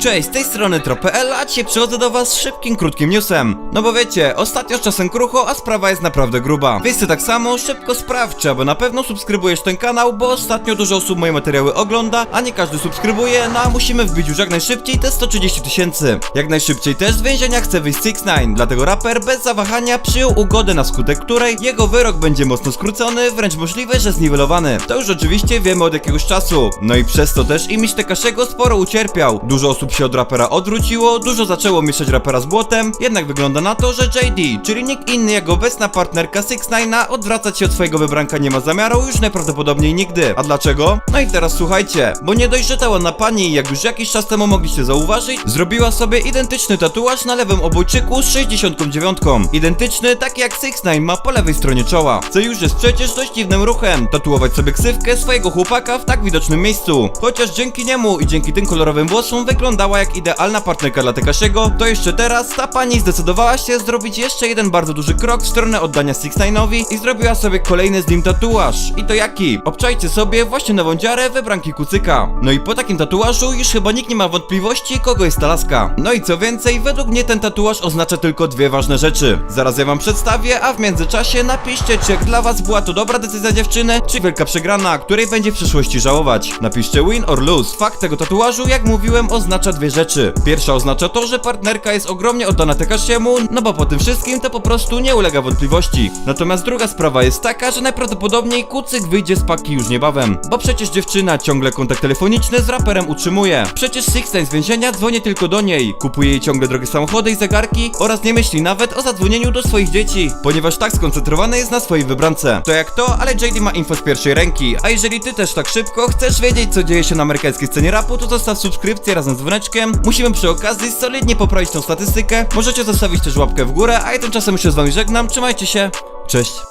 Cześć, z tej strony Tro.pl, a dzisiaj przychodzę do was z szybkim, krótkim newsem. No bo wiecie, ostatnio z czasem krucho, a sprawa jest naprawdę gruba. Więc ty tak samo szybko sprawdź, czy aby na pewno subskrybujesz ten kanał, bo ostatnio dużo osób moje materiały ogląda, a nie każdy subskrybuje, no a musimy wbić już jak najszybciej te 130 tysięcy. Jak najszybciej też z więzienia chce wyjść 6 9 dlatego raper bez zawahania przyjął ugodę, na skutek której jego wyrok będzie mocno skrócony, wręcz możliwe, że zniwelowany. To już oczywiście wiemy od jakiegoś czasu. No i przez to też imiś Tekaszego sporo ucierpiał. Dużo osób się od rapera odwróciło, dużo zaczęło mieszać rapera z błotem, jednak wygląda na to, że JD, czyli nikt inny jak obecna partnerka 6 9 odwracać się od swojego wybranka nie ma zamiaru już najprawdopodobniej nigdy. A dlaczego? No i teraz słuchajcie, bo nie dość, że ta ładna pani, jak już jakiś czas temu mogliście zauważyć, zrobiła sobie identyczny tatuaż na lewym obojczyku z 69. Identyczny, taki jak 6 9 ma po lewej stronie czoła. Co już jest przecież dość dziwnym ruchem, tatuować sobie ksywkę swojego chłopaka w tak widocznym miejscu. Chociaż dzięki niemu i dzięki tym kolorowym włosom wyglądała jak idealna partnerka dla Tekasiego, to jeszcze teraz ta pani zdecydowała się zrobić jeszcze jeden bardzo duży krok w stronę oddania 6 9 i zrobiła sobie kolejny z nim tatuaż. I to jaki? Obczajcie sobie właśnie nową dziarę wybranki kucyka. No i po takim tatuażu już chyba nikt nie ma wątpliwości, kogo jest ta laska. No i co więcej, według mnie ten tatuaż oznacza tylko dwie ważne rzeczy. Zaraz ja wam przedstawię, a w międzyczasie napiszcie, czy jak dla was była to dobra decyzja dziewczyny, czy wielka przegrana, której będzie w przyszłości żałować. Napiszcie win or lose. Fakt tego tatuażu, jak mówiłem, oznacza dwie rzeczy. Pierwsza oznacza to, że partnerka jest ogromnie oddana Tekashiemu, no bo po tym wszystkim to po prostu nie ulega wątpliwości. Natomiast druga sprawa jest taka, że najprawdopodobniej kucyk wyjdzie z paki już niebawem. Bo przecież dziewczyna ciągle kontakt telefoniczny z raperem utrzymuje. Przecież Sixten z więzienia dzwoni tylko do niej, kupuje jej ciągle drogie samochody i zegarki oraz nie myśli nawet o zadzwonieniu do swoich dzieci, ponieważ tak skoncentrowany jest na swojej wybrance. To jak to, ale JD ma info z pierwszej ręki, a jeżeli ty też tak szybko chcesz wiedzieć co dzieje się na amerykańskiej scenie rapu, to zostaw subskrypcję razem z dzwoneczkiem. Musimy przy okazji solidnie poprawić tą statystykę. Możecie zostawić też łapkę w górę, a ja tymczasem się z wami żegnam, trzymajcie się, cześć.